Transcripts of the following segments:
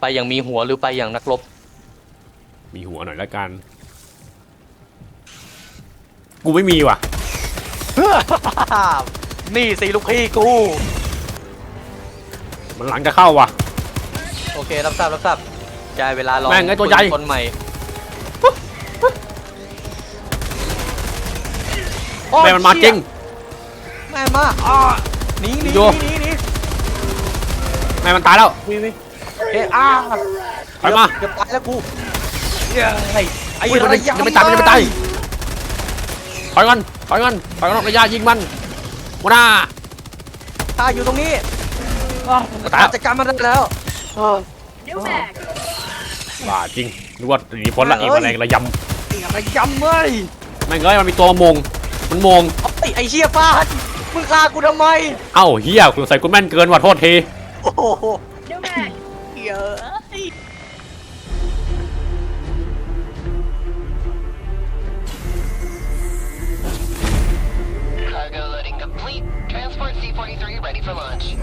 ไปอย่างมีหัวหรือไปอย่างนักรบ มีหัวหน่อยละกัน กูไม่มีว่ะ นี่สิลูกพี่กู มันหลังจะเข้าว่ะ โอเครับทราบรับทราบจ่ายเวลาลองแม่งไอ้ตัวใหญ่ คนใหม่แม่มันมาจริง แม่มาอ่าหนีหนีโย หนีหนีแม่มันตายแล้ววิวิ เอ้ยอ้าถอยมา เกือบตายแล้วกูเย้ยไอ้อุ้ยมันระยังไม่ตายมันยังไม่ตายถอยก่อนถอยก่อนถอยก่อนระยะยิงมันหัวหน้าตายอยู่ตรงนี้ตายแล้วจัดการมันได้แล้ว New mag. บ้าจริงนึกว่าหนีพ้นละเอ้อียแมลงระยอะไรย้ำเว้ยำแม่งเอ้ยมันมีตัวมงมันมงเอาไอ้ไอ้เชี่ยฟาดมึงฆ่ากูทำไม เอ้าเฮียคุณใส่คุณแม่นเกินว่ะโทษที โอ้โห New mag. เยอะ Cargo loading complete. Transport C-43 ready for launch.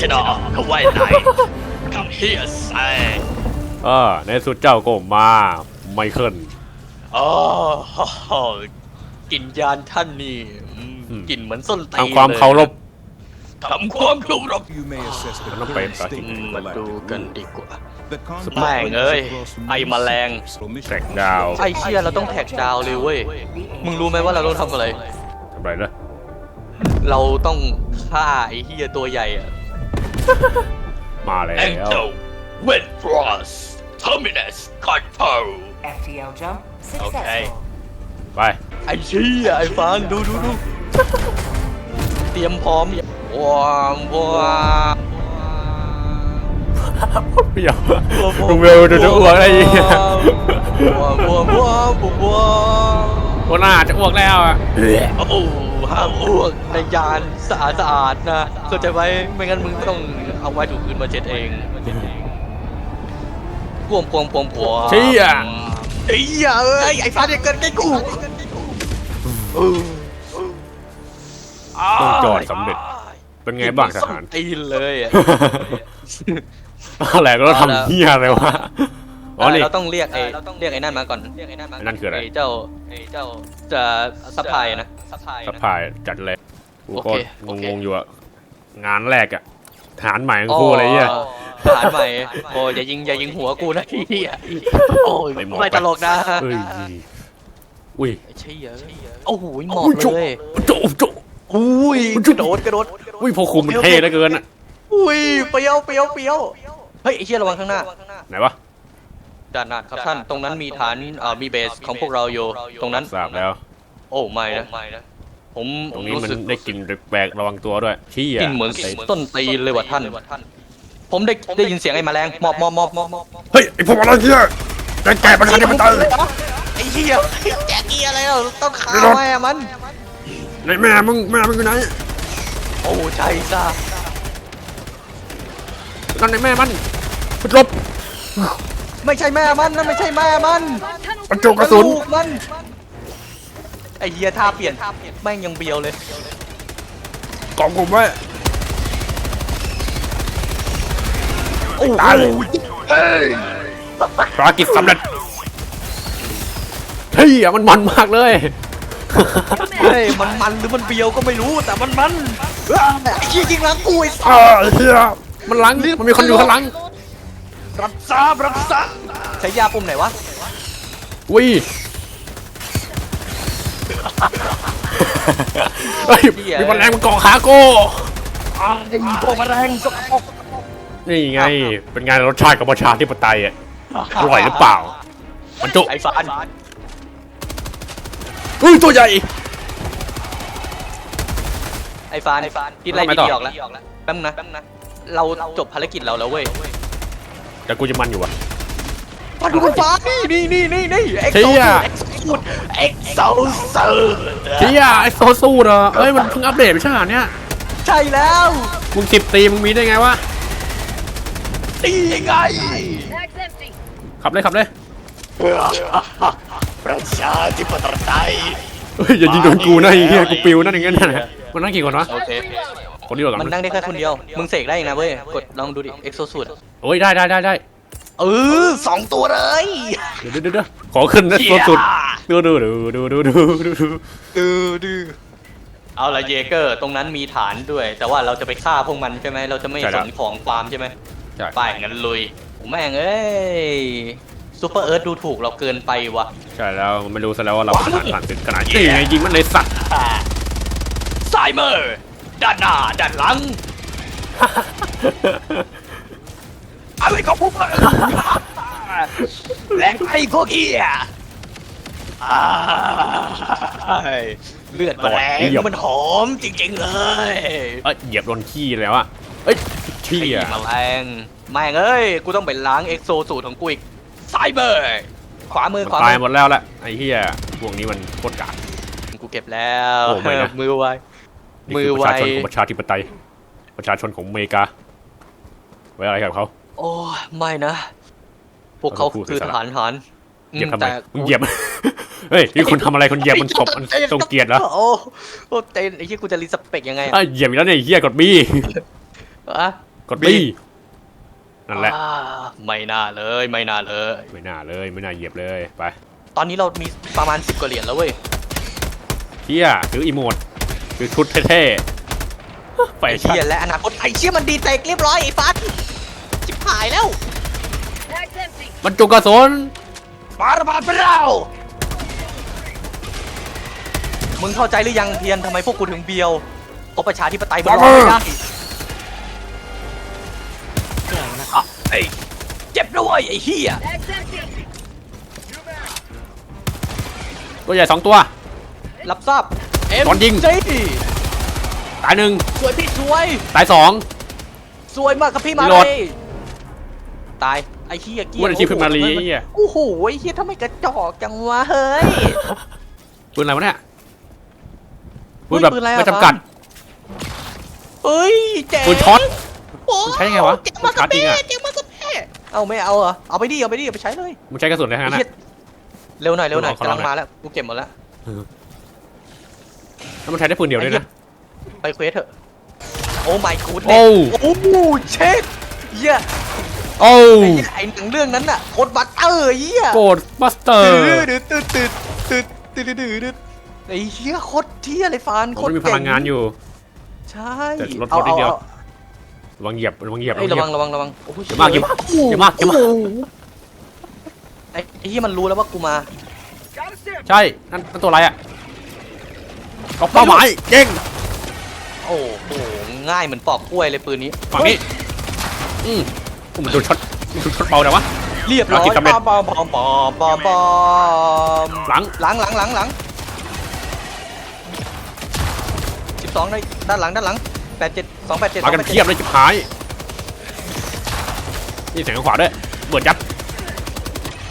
ชนะเขาไว้ไหน Come here say เออ ในสุดเจ้าก็มาไมเคิลอ๋อกินยานท่านนี่อืมอืม กลิ่นเหมือนส้นตีนทำความลยเคารพทำความเคารพ You may assess the Ano pa current yun, state Pati? of the มาดูกัน galactic ดีกว่า The conflict แม่งเอ้ย across ไอ้ many แมลง sectors. แทร็กดาวไอ้เชี่ยเราต้องแท็กดาวน์เลยเว้ย มึงรู้ไหมว่าเราต้องทำอะไร ทำไรนะเราต้องฆ่าไอ้เฮียตัวใหญ่อะ มาแล้ว Ento Windfrost Terminus Control FTL jump successful. Okay. ไปไอ้เชี่ยไอ้ฟางดูดูดูเตรียมพร้อมว้าวว้าวเปรี้ยวลุงเวลจะจะอ้วกอะไรอย่างเงี้ยว้าวว้าวว้าวว้าวหัวหน้าจะอ้วกแล้วอะโอ้โหห้ามอ้วกในยานสะอาดสะอาดๆนะเข้าใจไหมไม่งั้นมึงต้องเอาไว้ถูกคืนมาเช็ดเองพวงพวงพวงพวงเชี่ย ไอ้เหี้ยเอ้ยไอ้ฟ้าเนี่ยเกินใกล้กูเออต้องจอดสำเร็จ เป็นไงบ้างทหารตีนเลยอะ อะไรก็ต้องทำเฮียอะไรวะ อ๋อนี่ เราต้องเรียกไอ้เรียกไอ้นั่นมาก่อนเรียกไอ้นั่นมาไอ้นั่นคืออะไรไอ้เจ้าไอ้เจ้าจะซัพพลายนะซัพพลายสปายจัดเลยกูโอก็เคโอเค งงๆอยู่อะงานแรกอะทหารใหม่ทั้งคู่อะไรเงี้ย ฐานใหม่ โอ้ยอย่ายิงอย่ายิงหัวกูนะพี่อะโอ้ยไปหมอบ ไม่ตลกนะเอ้ยอุ้ยไอ้เชี่ยโอ้โหหมอบอุ้ยจุกเลยจุกจุกอุ้ยกระโดดกระโดดอุ้ยพอคุมมันเท่เหลือเกินอะอุ้ยเปรี้ยวเปรี้ยวเปรี้ยวเฮ้ยไอ้เชี่ยระวังข้างหน้าไหนวะ ด้านหน้าครับท่าน ตรงนั้นมีฐานเอ่อมีเบสของพวกเราอยู่ ตรงนั้น ทราบแล้ว โอ้ไม่นะ ผมตรงนี้รู้มันสึกได้กลินแปลกๆระวังตัวด้วยเที่กลินเหมือนต้นตีนเลยว่ะท่าน ผมได้ได้ยินเสียงไอ้แมลงหมอบหมอบหมอบหมอบหมอบเฮ้ยไอพวกอะไรเนี่ยแกแกประชาธิปไตยไอ้เหี้ยแจกเกียอะไรเราต้องฆ่าแม่มันไหนแม่มึงแม่มึงอยู่ไหนโอ้ใช่ซะนั่นไหนแม่มันพุดลบ ไม่ใช่แม่มันนั่นไม่ใช่แม่มันบรรจุกระสุนลูกมันไอ้เหี้ยท่าเปลี่ยนแม่งยังเบียวเลยกองกลุ่มไว้โอ้โหตายเลยภารกิจสำเร็จเฮ้ยมันมันมากเลยเฮ้ยมันมันหรือมันเบียวก็ไม่รู้แต่มันมันไอ้เหี้ยยิงหลังกูไอ้สัสอ่าเฮียมันหลังมันมีคนอยู่ข้างหลัง รับทราบรับทราบใช้ยาปุ่มไหนวะอุ้ยเฮ้ยมีแมลงมันเกาะขาโก้ไอ้พวกแมลงสกปรกนี่ไง เป็นไงรสชาติกับประชาธิปไตยอะอร่อยหรือเปล่า มันจุไอ้ฟานอุ้ยตัวใหญ่ไอ้ฟานไอ้ฟานคิดอะไรทำไมต่อดีๆออกแล้วแป๊บนึงนะแป๊บนึงนะ เราจบภารกิจเราแล้วเว้ย แต่กูจะมันอยู่อะมาดูมันฟ้านี่นี่นี่นี่นี่เอ็กเชี่โซยสูดเอ็กโซสูดเฮียไอโซสู้เหรอเอ้ยมันเพิ่งอัปเดตไม่ใช่เหรอเนี่ยใช่แล้วมึงสิบตีมึงมีได้ไงวะตีไง Bag's empty. ขับเลยขับเลยประชาธิปไตยเฮ้ยอย่ายิงโดนกูนะไอ้เฮียกูปิวนั่นอย่างงั้นนะมันนั่งกี่คนวะโอเคคนเดียวก่อนมันนั่งได้แค่คนเดียว มึงเสกได้เองนะเว้ย กดลองดูดิ เอ็กโซสูดโอ้ยได้ได้ได้ได้เออสองตัวเลยเดี๋ยวเดี๋ยวเดี๋ยวขอขึ้นนะโซสุดดูดูดูดูดูดูดูดูดื้อดื้อเอาละเยเกอร์ตรงนั้นมีฐานด้วย แต่ว่าเราจะไปฆ่าพวกมันใช่ไหมเราจะไม่สนของฟาร์มใช่ไหมใช่ไปงั้นลุยโอ้แม่งเอ้ยซูเปอร์เอิร์ธดูถูกเราเกินไปว่ะใช่แล้วไม่รู้ซะแล้วว่าเราผ่านผ่านศึกขนาดนี้ไงยิงมันเลยสัตว์ไซเมอร์ ด้านหน้าด้านหลัง อะไรของพวกมันแรงไอ้พวกเฮียอ้ายเลือดมันแรงมันหอมจริงๆเลยเอ้ยเหยียบโดนขี้แล้วอะเอ้ยเชี่ไอ้ยมาแรงแม่งเอ้ย กูต้องไปล้างเอ็กโซสูตรของกูอีกไซเบอร์ขวามือขวาตายหมืมดแล้วแหละไอ้เหี้ยพวกนี้มันโคตรกาก กูเก็บแล้วโอ้ไม่นะ มือไว นี่มืคืออไวประชาชนของประชาธิปไตย ประชาชนของอเมริกา ไว้อะไรกับเขา โอ้ยไม่นะ พวกเขาเราต้องพูดคือเสีทยสละหารหารเหยียบทำไมแต่มึงเหยียบ เฮ้ยนี่คุณทำอะไรคุณเหยียบมันศพมันทรงเกียรติแล้วโอ้โหเต้นไอ้ที่กูจะรีสเปกยังไงเอ้ยเหยียบอีกแล้วเนี่ยไอ้เหี้ยกดบี้อะกดบี้นั่นแหละอ่าไม่น่าเลยไม่น่าเลย ไม่น่าเลยไม่น่าเหยียบเลยไปตอนนี้เรามีประมาณสิบกว่าเหรียญแล้วเว้ยเหี้ยถืออีโมด ถือชุดเท่ๆไปไอ้ชั่เชี่ยนและอนาคตไอ้เชี่ยมันดีเตกเรียบร้อยไอ้ฟัดจิบหายแล้ว Bag's empty. มันจุกกระสุนปาระบาดไปเรามึงเข้าใจหรือยังเทียนทำไมพวกกูถึงเบียวเพราะประชาธิปไตยมันรอไม่ได้อะไอ้เจ็บด้วยไอ้เหี้ย Bag's empty. ตัวใหญ่สองตัว รับทราบเอ็ม โดนยิงจีตายหนึ่งสวยพี่สวย ตายสอง สวยมากครับพี่มารีโหลเลดยตายไอ้เหี้ยเกี้ว่าแต่ชีพเพิ่งมาลีไอ้เหี้ยโอ้โหไอ้เหี้ยทำไมกระจอกจังวะเฮ้ย ปืนอะไรวะเนี่ยเฮ้ปืยนแบบปืนอะไรอะ ไม่จำกัด เฮ้ยเจ๋งปืนช็อต โอ้ใช้ยังไงวะเจ๋งมากครับปืนช็อตจริงพี่อะ เจ๋งมากครับพี่เอาไม่เอาเหรอเอาไปดิเอาไปดิเอาไปใช้เลยมันใช้กระสุนอะไรทั้งนั้นไอ้เหี้อะยเร็วหน่อยเร็วหน่อยขอลองกำลังมาแล้วกูเก็บหมดแล้ว แล้วมันใช้ได้ปืนเดียวด้วยนะ ไปเควสเถอะ โอ้ my god โอ้ โอ้เช็ดเหี้ยโอ้ไอ้เหี้ยไอ้หนังเรื่องนั้นน่ะโคตรบัตเตอร์เหี้ยโกดบัสเตอร์ตืดตืดตืดตืดตืดตืดตืดไอ้เหี้ยโคตรเที่ยเลยฟานผโคมตรมีพเก่ลังงานอยู่ ใช่แต่รถอารถนิดเดียวอาระวังเหยียบระวังเหยียบเอ้ยระระวัวังงระวังระวังโอ้โหอย่ามากอย่ามากอย่ามากอย่ามาก โอ้โหไอ้ไอ้ที่มันรู้แล้วว่ากูมา ใช่นั่นนั่นตัวอะไรอะ กเป้าหมายเก่งโอ้โหง่ายเหมือนปอกกล้วยเลยปืนนี้ ฝั่งนี้อืมกูมันโดนช็อตมันโดนช็อตเบาแต่วะ เรียบร้อยเอากินสำเร็จ ปอมปอมปอมปอมปอมหลังหลังหลังหลังหลังสิบสองในด้านหลังด้านหลังแปดเจ็ดสองแปดเจ็ดมากันเทียบเลยจิบหาย นี่เสียงทางขวาด้วยเบิดยัด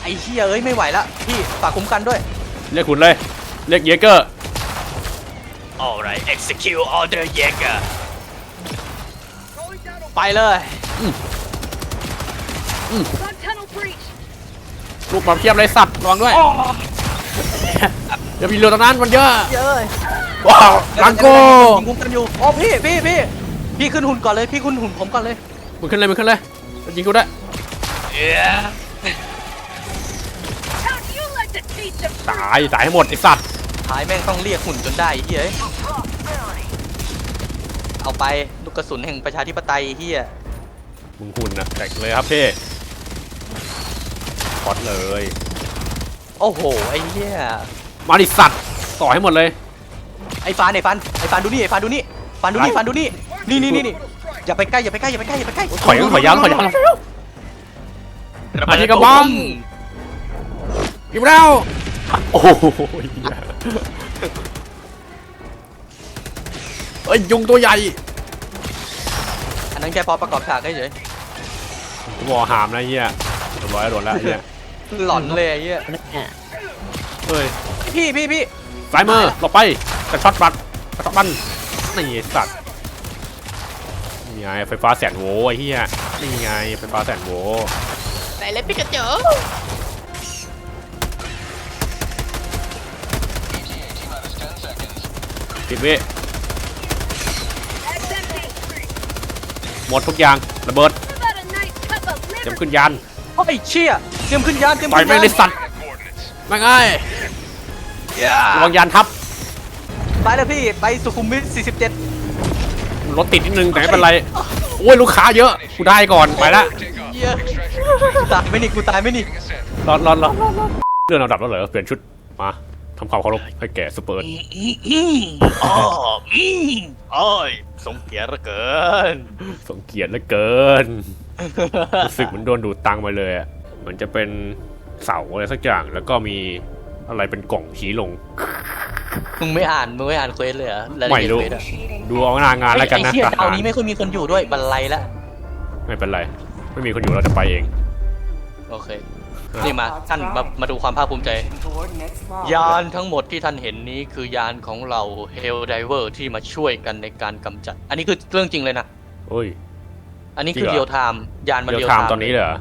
ไอ้เหี้ยเอ้ยไม่ไหวละพี่ฝากคุ้มกันด้วย เรียกคุณเลย เรียกเยเกอร์ alright execute order Jaeger ไปเลย Front tunnel breach. ลูกบอลเทียบเลยสัตว์ระวังด้วยอย่ามีเรือตรงนั้นมันเยอะเย้ยว้าวลังโก้ยิงคุ้มกันอยู่อ๋อพี่พี่พี่พี่ขึ้นหุ่นก่อนเลยพี่ขึ้นหุ่นผมก่อนเลยมึงขึ้นเลยมึงขึ้นเลยยิงกูได้วย yeah How do you like to teach them? ตายตายให้หมดไอสัตว์ ท้ายแม่งต้องเรียกหุ่นจนได้ไอ้เฮ้ยเอาไปลูกกระสุนแห่งประชาธิปไตยไอ้เฮียมึงหุ่นนะแตกเลยครับเพ่พอดเลย โอ้โหไอ้เฮียมาดิสัตว์ต่อให้หมดเลย ไอ้ฟานไอ้ฟานไอ้ฟานดูนี่ไอ้ฟานดูนี่ฟานดูนี่อะไรฟานดูนี่นี่นี่นี่นี่อย่าไปใกล้อย่าไปใกล้อย่าไปใกล้อย่าไปใกล้ถอยถอยยาวถอยยาวอันนี้กระบอมยิงแล้ว โอ้โหเหี้ยเอ้ยยุงตัวใหญ่อันนั้นแค่พอประกอบฉากเฉยวอหามนะเฮียเรียบร้อยโดนแล้วเฮียๆหลอนเลยไอ้เหี้ยเฮ้ยพี่พี่พี่สายมือหลบไปกระช็อตบัตรกระช็อตบันนี่ไอ้สัตว์นี่ไงไฟฟ้าแสนโวลต์ไอ้เหี้ยนี่ไงไฟฟ้าแสนโวลต์ไหนเลยปิกาจู สิบวิ Mag's empty. หมดทุกอย่างระเบิด What about a nice cup of เตรียม liver? ขึ้นยานโอ้ยเชี่ยเตรียมขึ้นยานเตรียมต่อยขึ้นแม่ยางนเลยสัตว์แม่งไอ้ระวังยานทับไปแล้วพี่ไปสุขุมวิท47รถติดนิดนึงแต่ไม่เป็นไรโอ้ยลูกค้าเยอะกูได้ก่อนไปละเหี้ยตายไหม่นี่กูตายไหม่นี่ รอดรอดรอดเรื่องเราดับแล้วเหรอเปลี่ยนชุดมา ทำความเคารพให้แก่สเปิร์ตอ๋ออืมโอ้ยสมเกียรติเหลือเกินสงเกียรติเหลือเกิน รู้สึกเหมือนโดนดูดตังค์ไปเลยอะเหมือนจะเป็นเสาอะไรสักอย่าง แล้วก็มีอะไรเป็นกล่องชี้ลง มึงไม่อ่านมึงไม่อ่านเควสเลยเหรอายละไม่เอียดรู้ เควสอะดูเอาหน้างานแล้วกันไอ้นะเชี่ยทดาวรนี้ไม่ค่อยมีคนอยู่ด้วยบันไลละไม่เป็นไร ไม่มีคนอยู่เราจะไปเอง โอเค นี่มาท่านมามาดูความภาคภูมิใจ Coordinates logged. ยานทั้งหมดที่ท่านเห็นนี้คือยานของเราเฮลไดเวอร์ที่มาช่วยกันในการกำจัด อันนี้คือเรื่องจริงเลยนะ โอ้ย อันนี้คือจริงเหรอเรียลไทม์ยานมันเดี๋ยวเรียลไทถามม์ตอนนี้เลยเหรอ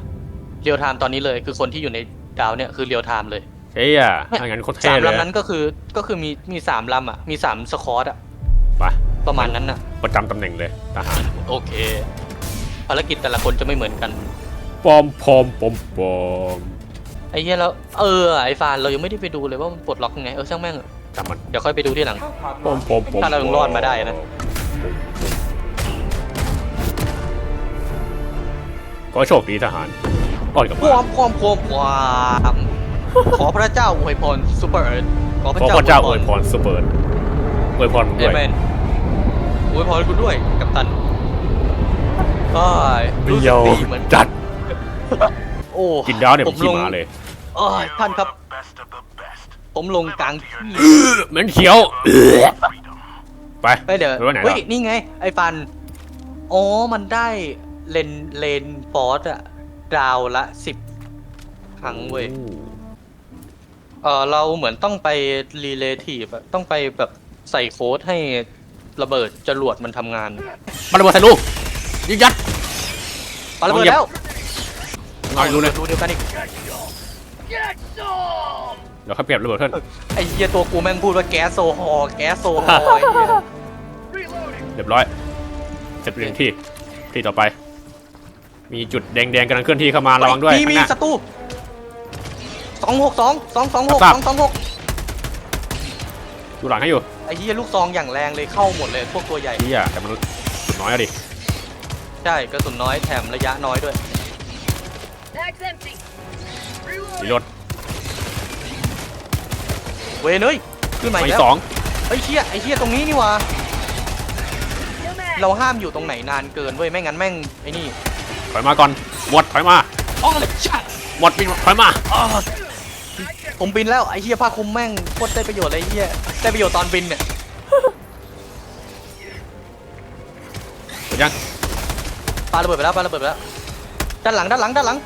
เรียลไทม์ตอนนี้เลย คือคนที่อยู่ในดาวเนี่ยคือเรียลไทม์เลย เฮ้ยอะถ้างั้นโคตรเท่สามเลยลำนั้นก็คือก็คือมีมีสามลำอะ มีสามสคอร์ตอะ ไปประมาณนั้นน่ะ ประจำตำแหน่งเลยทหารโอเค ภารกิจแต่ละคนจะไม่เหมือนกัน ปอมปอมปอมปอม ไอ้เหี้ยแล้วเออไอ้ฟานเรายังไม่ได้ไปดูเลยว่ามันปลดล็อกยังไงเออช่างแม่งเถอะจำมันเดี๋ยวค่อยไปดูที่หลังปอมปอมปอมถ้าเรายังรอดมาได้นะก็โชคดีทหารรอดกลับคมาวามความความความขอพระเจ้าอวยพรซูเปอร์เอิร์ธขอพระขอเจ้าพระเจ้าอวยพรสเปิร์ตอวยพรมึงเอด้วย เมนอวยพรกูด้วยกัปตันอ้ายรู้สึกดีเหมือนจัดโอ้กินดาวเนี่ยผผมมขี้ลงหมาเลยอ้ายท่านครับ ผมลงกลางที่เหม็นเขียว ไปไปเดี๋ยวไปไว้ไหนเฮ้ล่ะยนี่ไง ไอ้ฟัน อ๋อ มันได้เลนเลนฟอร์สอะดาวละสิบครั้งเว้ยเออเราเหมือนต้องไปรีเลทีฟอะต้องไปแบบใส่โค้ดให้ระเบิดจรวดมันทำงานมาระเบิดใส่ลูกยิงยัดปาระเบิดแล้ว เอาอีกรูเลยดูเดียวกันอีกเดี๋ยวเขาเปรียบระเบิดเพื่อนไอ้เหี้ยตัวกูแม่งพูดว่าแก๊สโซฮอล์แก๊สโซฮอล์ไอ้เหี้ยเรียบร้อย เสร็จเรียงที่ที่ต่อไป มีจุดแดงๆกำลังเคลื่อนที่เข้ามาระวังด้วยมีมีข้างหน้า ศัตรูสองหกสองสองสองหกครัสบองสองหกดูหลังให้อยู่ไอ้เหี้ยลูกซองอย่างแรงเลยเข้าหมดเลยพวกตัวใหญ่ เฮียแต่มันจุดน้อยอะดิ ใช่กระสุนน้อยแถมระยะน้อยด้วย Mag's empty. มี Reloading. รถเวยเนยขึ้นมาอีไม่กแล้วสองไอ้เหี้ยไอ้เหี้ยตรงนี้นี่หวะ New mag. เราห้ามอยู่ตรงไหนนานเกินเว้ยไม่งั้นแม่งไอ้นี่ถอยมาก่อนหมดถอยมาอ๋อเลยจ้ะหมดปีถอยมาผมบินแล้วไอ้เหี้ยผ้าคลุมแม่งโคตรได้ประโยชน์เลยไอ้เหี้ยได้ประโยชน์ตอนบินเนี่ยเห็นยังปาระเบิดไปแล้วปาระเบิดไปแล้วด้านหลังด้านหลังด้านหลัง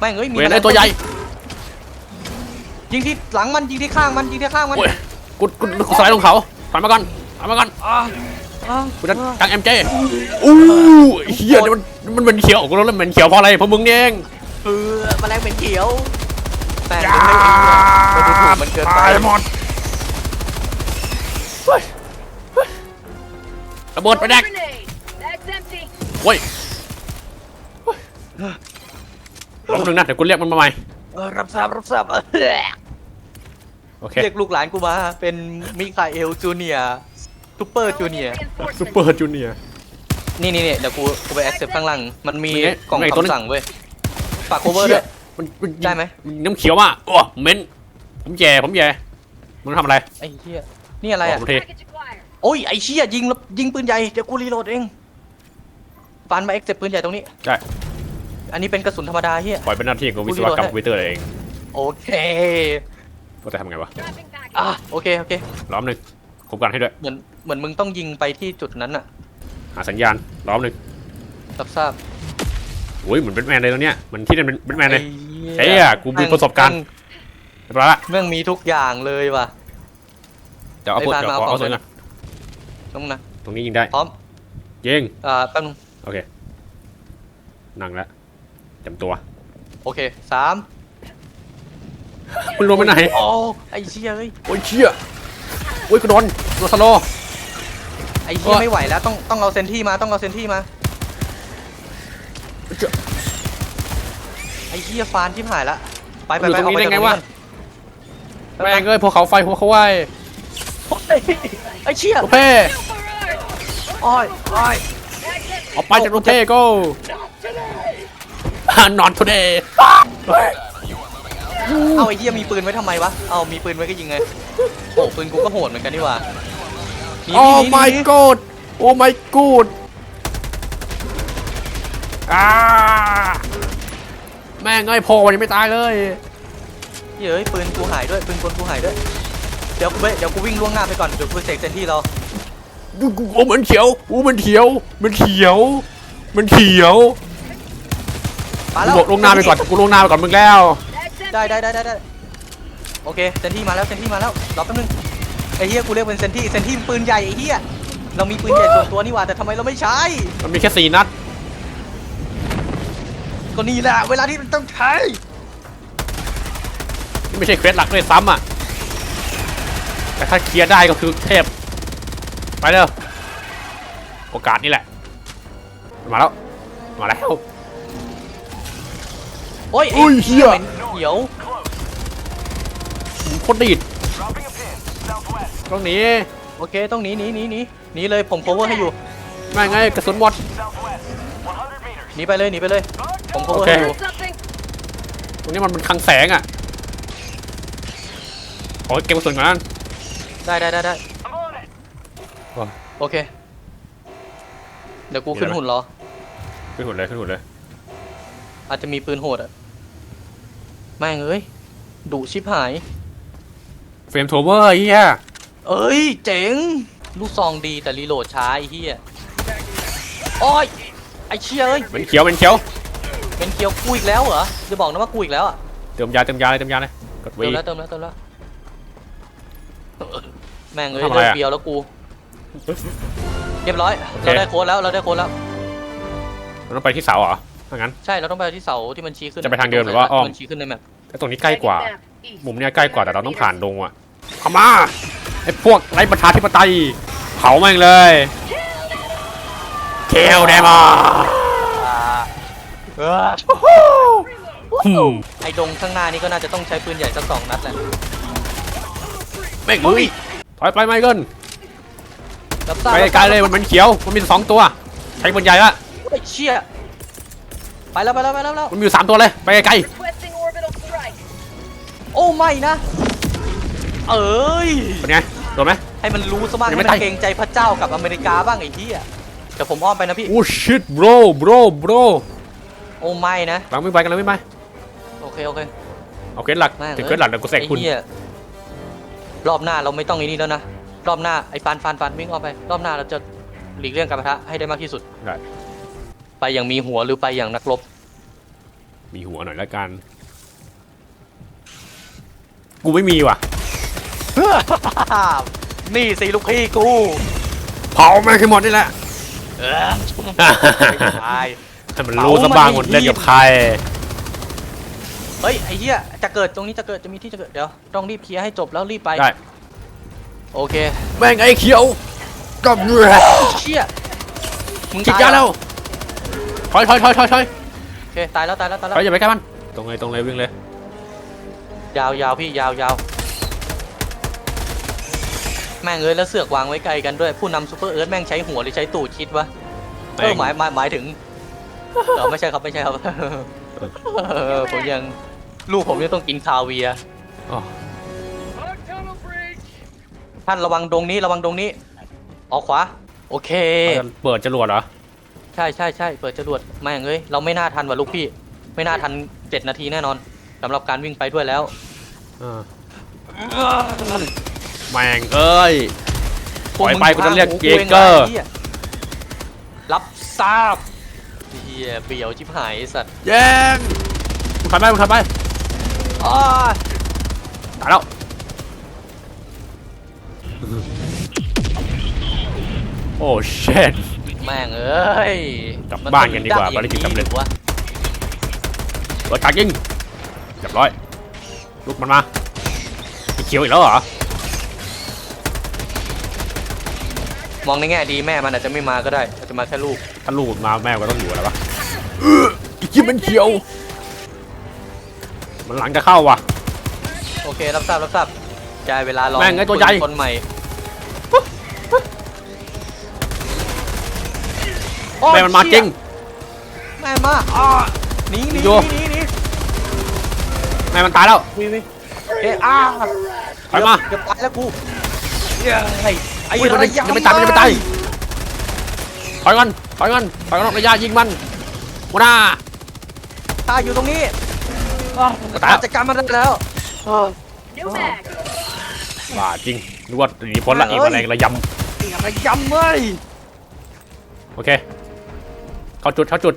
แม่งเอ้ยมีเวรแมลไอ้งตัวใหญ่ยิงที่หลังมันยิงที่ข้างมันยิงที่ข้างมันโอ้ยกูกูกูสไลด์ลงเขาถอยมาก่อนถอยมาก่อนอ่าอ่ากูจะตั้งเอ็มเจอู้เฮียนี่มันมันเป็นเขียวกูรู้แล้วมันเขียวเพราะอะไรเพราะมึงนี่เองเออแมลงเป็นเขียวแต่จ้ามันไม่ดีอะมันดูถูกมันเกินไปตายหมดเฮ้ยเฮ้ยระเบิดไปแดก Grenade. Mag's empty. เว้ย รอบนึงนะเดี๋ยวกูเรียกมันมาใหม่เออรับทราบรับทราบเออโอเคเรียกลูกหลานกูมาเป็นมิคาเอลจูเนียซูเปอร์จูเนีย Reinforcements. ซูเปอร์จูเนียร์นี่นี่นี่เดี๋ยวกูกูไปแอคเซปข้างล่างมันมีมีไงกล่องมีไงตัวนึงคำสั่งเว้ยฝากโคเวอร์ด้วยมันมันได้ไหมนน้ำเขียวมากโอ้เหม็นผมแย่ผมแย่มึงทำอะไรไอ้เหี้ยนี่อะไรบออะกผมที Package acquired. โอ้ยไอ้เชี่ยยิงแล้วยิงปืนใหญ่เดี๋ยวกูรีโหลดเองฟันมาเอ็กเซปปืนใหญ่ตรงนี้ใช่ อันนี้เป็นกระสุนธรรมดาเฮียปล่อยเป็นหน้าที่ของวิศวกรรมคอมพิวเตอร์เองโอเคว่าจะทำไงวะ Dropping package. อะโอเคโอเคล้อมหนึ่งคุมกันให้ด้วยเหมือนเหมือนมึงต้องยิงไปที่จุดนั้นอะหาสัญญาณล้อมหนึ่งรับทราบอุ้ยเหมือนแบทแมนเลยตรงเนี้ยเหมันที่นั่นเป็นแบทแมนเลยไอ้เฮ้ยกูมีประสบการณ์เรียบร้อยละแม่งมีทุกอย่างเลยว่ะเดี๋ยวเอาไอ้ปืนบานเดี๋ยวมาขอเอาเอาขปืองนเลยก่อนต้องนะตรงนี้ยิงได้พร้อมยิงอ่าแป๊บนึงโอเคนั่งแล้ว เต็มตัวโอเคสามมึงลงไปไหนโอ้ไอ้เชี่ยเอ้ยโอ้ยเชี่ยโอ้ยกูโดนโดนสโลว์ไอ้เชี่ยไม่ไหวแล้วต้องต้องเอาเซนที่มาต้องเอาเซนที่มาไอ้เชี่ยฟานที่หายละไปไปอยู่ไปตรงเอานี้ไปได้จากไงตรงนี้วะก่อนแม่งเอ้ยพวกเขาไฟพวกเขาไหวโอ้ยไอ้เชี่ยโอเพ่อ้อยอ้อยออกไปจากโอเพ่ก็ นอนทุเดย์เอาไอ้เหี้ยมีปืนไว้ทำไมวะ เอามีปืนไว้ก็ยิงไงโอ้ปืนกูก็โหดเหมือนกันนี่หว่าหนีโอ้ หนีหนี my หนี god โอ้ my god อ่าแม่งเอ้ยพอวันนี้ไม่ตายเลย เฮ้ยปืนกูหายด้วยปืนกลกูหายด้วย เดี๋ยวกูไปเดี๋ยวกูวิ่งล่วงหน้าไปก่อนเดี๋ยวกูเสกเซนที่เรากูกูโอ้มันเขียวโอ้มันเขียว มันเขียว มันเขียว มากูแล้วหลบลงหน้าไปก่อนกูลงหน้าไปก่อนมึงแล้ว That's ได้ empty. ได้ได้ได้ได้โอเคเซนที่มาแล้วเซนที่มาแล้วรอแป๊บนึงไอ้เหี้ยกูเรียกเป็นเซนที่เซนที่ปืนใหญ่ไอ้เหี้ยเรามีปืนใหญ่ส่วนตัวนี่หว่าแต่ทำไมเราไม่ใช้มันมีแค่สี่นัดก็นี่แหละเวลาที่มันต้องใช้นี่ไม่ใช่เควสหลักด้วยซ้ำอะแต่ถ้าเคลียร์ได้ก็คือเทพไปเร็วโอกาสนี่แหละ มาแล้ว มาแล้ว โอ้ยอุ้ยเหี้ยเป็นเขียวโคตรดีดตรงนี้โอเคต้องหนีหนีหนีหนีหนีเลยผม cover ให้อยู่แม่งไงกระสุนหมดหนีไปเลยหนีไปเลย ผม cover โอเคให้อยู่ Something. ตรงนี้มันเป็นคลังแสงอะขอเก็บกระสุนก่อนนั้นได้ได้ได้ได้ว้าวโอเค เดี๋ยวกูขึ้นหุ่นรอขึ้นหุ่นเลยขึ้นหุ่นเลย อาจจะมีปืนโหดอะ แม่งเอ้ยดุชิบหาย เฟรมโทเวอร์ไอ้เฮียเอ้ย เจ๋ง ลูกซองดีแต่รีโหลดช้าไอ้เหี้ยโอ้ยไอ้เชี่ยเอ้ยเป็นเขียวเป็นเขียวเป็นเคียวกูอีกแล้วเหรอจะบอกนะว่ากูอีกแล้วอะเติมยาเติมยาเลยเติมยาเลยกดวี เติมแล้วเติมแล้วเติมแล้วแม่งเอ้ยทำอะไรเลิกอะเบียวแล้วกูเรียบร้อยโอเค เราได้โค้ดแล้วเราได้โค้ดแล้ว เราต้องไปที่เสาเหรอ ถ้างั้น ใช่เราต้องไปที่เสาที่มันชี้ขึ้นจะไปทางเดิมหรือว่าอ้อมมันชี้ขึ้นในแมปแต่ตรงนี้ใกล้กว่า Tagging map. East. มุมเนี้ยใกล้กว่าแต่เราต้องผ่านดงอะเข้ามาไอ้พวกไร้ประชาธิปไตยเผาแม่งเลยเคลเดมอเออไอ้ดงข้างหน้านี่ก็น่าจะต้องใช้ปืนใหญ่สักสองนัดแหละแม่งลุยถอยไปไมเคิลรับทราบไปไกลๆเลยมันเป็นเขียวมันมีสองตัวใช้ปืนใหญ่ละไอ้เชี่ย ไปแล้วไปแล้วไปแล้วไปแล้วมันมีอยู่สามตัวเลย ไปไกล Requesting orbital strike. โอ้ไม่นะ เอ้ย ๆเป็นไงโดนไหม ให้มันรู้ซะบ้างยังให้ไม่มันตาย เกรงใจพระเจ้ากับอเมริกาบ้างไอ้เหี้ยเดี๋ยวผมอ้อมไปนะพี่ โอ้ชิต bro bro bro โอ้ไม่นะ กำลังวิ่งไปกำลังวิ่งไปโอเคโอเคเอาเควสหลักแม่งถึงเควสหลักเดี๋ยวกูแสกไอ้คุณเหี้ยรอบหน้าเราไม่ต้องไอ้นี่แล้วนะ รอบหน้าไอ้ฟันฟันฟันวิ่งออกไป รอบหน้าเราจะหลีกเลี่ยงการปะทะให้ได้มากที่สุด ได้ ไปอย่างมีหัวหรือไปอย่างนักรบ มีหัวหน่อยละกัน กูไม่มีว่ะ นี่สิลูกพี่กูเผาแม่งให้หมดนี่แหละ เออตาย ให้มันรู้ซะบ้างหมดเล่นกับใคร เฮ้ยไอ้เหี้ยจะเกิดตรงนี้จะเกิดจะมีที่จะเกิดเดี๋ยวต้องรีบเคลียร์ให้จบแล้วรีบไปได้ โอเคแม่งไอ้เขียวกับเรือเชี่ยมึงกินตายยาแล้ว ถอยถอยถอยถอยถอยโอเคตายแล้วตายแล้วตายแล้วถอยอย่าไปใกล้มันตรงเลยตรงเลยวิ่งเลย ยาวยาวพี่ยาวยาวแม่งเอ้ยแล้วเสือกวางไว้ไกลกันด้วยผู้นำซูเปอร์เอิร์ธแม่งใช้หัวหรือใช้ตูดคิดวะเออหมายหมายหมายถึงเออไม่ใช่ครับไม่ใช่ครับเออผมยังลูกผมยังต้องกินคาเวียร์อ๋อท่านระวังดงนี้ระวังดงนี้ออกขวาโอเคเขาจะเปิดจรวดเหรอ ใช่ใช่ใช่เปิดจรวดแม่งเอ้ยเราไม่น่าทันว่ะลูกพี่ ไม่น่าทันเจ็ดนาทีแน่นอนสำหรับการวิ่งไปด้วยแล้วอ่าแม่งเอ้ย ปล่อยไปกูจะเรียกพวมึงเยเกอร์ไหี้ยรับทราบเฮียเบียวชิบหายไอ้สัตว์แย่งมึงทำไปมึงทำไปอ้าตายแล้วโอ้เชด แม่งเอ้ยกลับบ้านกันดีกว่ามัภารกิจสำเร็จอย่งนี้วะรถการยิงเรียบร้อยลุกมันมามีเขียวอีกแล้วเหรอมองในแง่ดีแม่มันอาจจะไม่มาก็ได้อาจจะมาแค่ลูกถ้าลูกมาแม่ก็ต้องอยู่แล้วปะอีกคิดมันเขียว มันหลังจะเข้าว่ะ โอเครับทราบรับทราบจ่ายเวลารอแม่งไอ้ตัวใหญ่ คนใหม่ แม่มันมาจริงแม่มาอ่าหนีหนีโยหนีหนีแม่มันตายแล้ววิวเอ้ยอ้าถอยมาเกือบตายแล้วกูเย้ยไอ้อุ้ยมันระยังไม่ตายมันยังไม่ตายถอยก่อนถอยก่อนถอยก่อนระยะยิงมันหัวหน้าตายอยู่ตรงนี้ตายแล้วจัดการมันได้แล้ว New mag. ว่าจริงนึกว่าหนีพ้นละอีกแมลงระยระยำเว้ยำโอเค เข้าจุดเข้าจุด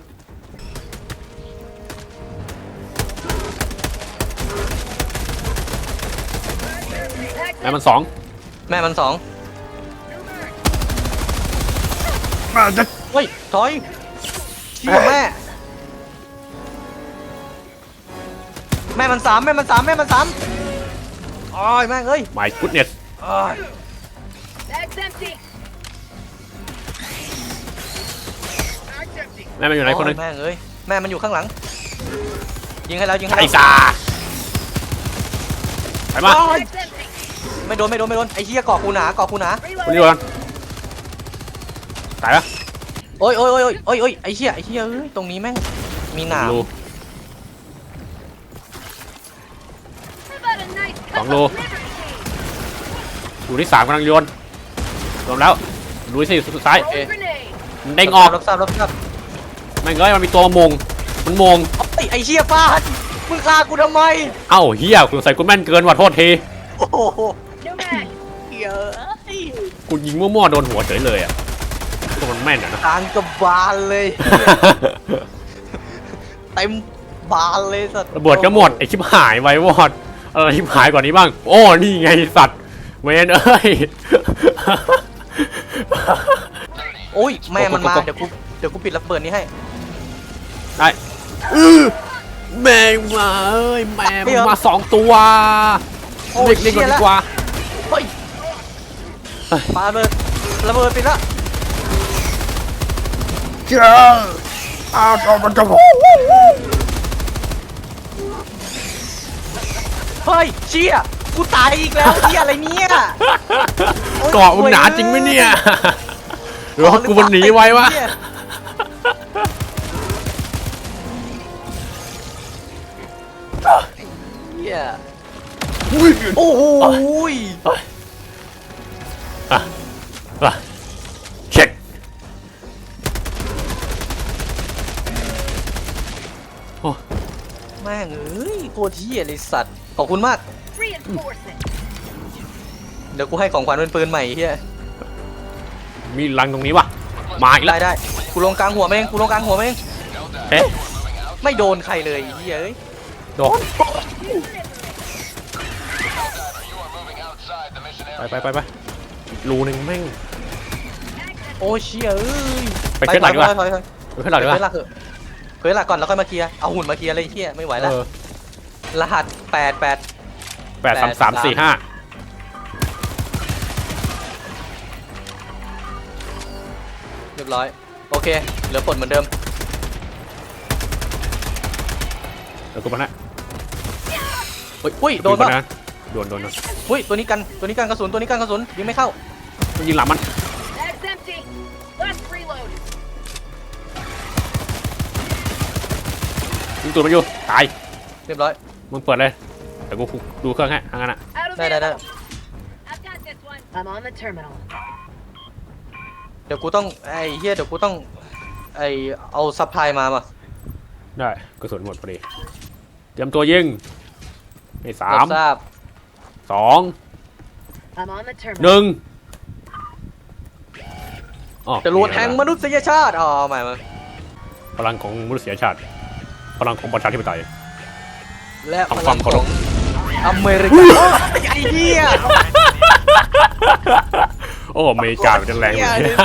แม่มันสองแม่มันสองมาจะเฮ้ยถอยเชี่ยแม่ แม่มันสามแม่มันสามแม่มันสามโอ้ยแม่งเอ้ย My goodness โอ้ย Bag's empty. แม่มันอยู่ไหนคนหนึงโอ้ยแม่งเอ้ยแม่มันอยู่ข้างหลัง ยิงให้แล้วยิงให้ไอ้แล้วซาไปมาโอ้ย Bag's empty. ไม่โดนไม่โดนไม่โดนไอ้เหี้ยเกาะกูหนาเกาะกูหนาคนนี้ Reloading. ก่อนตายปะโอ้ยโอ้ยโอ้ยโอ้ยโอ้ยโอ้ยไอ้เหี้ยไอ้เหี้ยเอ้ยตรงนี้แม่งมีหนามรู How about a nice cup Bóng of lô. liberty? รูที่สามกำลังโยนรวมแล้วรูที่สี่สุดท้าย Roll grenade. มันเด้งออกรับทราบรับทราบ แม่งเอ้ยมันมีตัวมงมันมงไอ้ยไอ้เหี้ยฟาดมึงฆ่ากูทำไม เอ้าเฮียคุณใส่คุณแม่นเกินว่ะโทษทีโอ้โห New mag. เยอะกูยิงมั่วๆโดนหัวเฉยเลยอะตัวมันแม่นอะนะ ทางกับบานเลยเต็มบานเลยสัตว์ระเบิดก็หมดไอชิบหายไว้วอดอะไรชิบหายกว่านี้บ้าง โอ้นี่ไงสัตว์เวนเอ้ย โอ้ยแม่มันมาโกโกโกเดี๋ยวกูเดี๋ยวกูปิดระเบิดนี้ให้ ได้อื้อแม่งมาเอ้ยแม่งมาสองตัวโอ้ยเรียกเรียกก่อนเชี่ยดีกว่าเฮ้ย ปาระเบิดระเบิดปิดละเจ้าอ้าวมันจะเฮ้ยเชี่ยกูตายอีกแล้วเชี่ยอะไรเนี่ยโอ้ยเกาะมึงหนาจริงไหมเนี่ยหรือว่ากูมันหนีไว้วะ เชี่ยโอ้โหยอะอะเช็คแม่งเอ้ยโคตรเชี่ยเลยสัตว์ ขอบคุณมาก Reinforcing. เดี๋ยวกูให้ของขวัญเป็นปืนใหม่เฮียมีรังตรงนี้วะมาอีกแล้ได้วได้กูลงกลางหัวแม่งกูลงกลางหัวแม่งเอ๊ะไม่โดนใครเลยเฮียเอ้ย โดนไปไปไปไปรูหนึ่งแม่งโอ้เชี่ยเอ้ยไปเคลื่อนหลังดีกว่าถอยถอยถอยไปขึ้นหลังเคดีกลื่อนหลัว่ากเถอะเคลื่อนหลักก่อนแล้วค่อยมาเคลียร์เอาหุ่นมาเคลียร์เลยเฮียไม่ไหวแล้วเออรหัสแปดแปดแปดสามสามสี่ห้าเรียบร้อยโอเคเหลือปลดเหมือนเดิมเดี๋ยวกูมานะ อุ้ยโดนปะปะนะโดนโดนโดนอุ้ยตัวนี้กันตัวนี้กันกระสุนตัวนี้กันกระสุนยิงไม่เข้ามันยิงหลังมัน Bag's empty. Let's reload. ยิงตัวมันอยู่ตายเรียบร้อย มึงเปิดเลยเดี๋ยวกูดูเครื่องให้ทางนั้นอะ Out of Da, da, da. ammo. I've got this one. I'm on the terminal. เดี๋ยวกูต้องไอ้เฮียเดี๋ยวกูต้องไอเอาซัพพลายมามาได้กระสุนหมดพอดี เตรียมตัวยิง ในสารับมทราบสอง I'm on the ห terminal. นึ่งอ๋อจรวดแห่งมนุษยชาติอ๋อไม่ไม่พลังของมนุษยชาติ พลังของประชาธิปไตย และทำความเคารพอเมริกาไอ้เหี้ย โอ้อเมริกาเป็นแรงเลยเหี้ย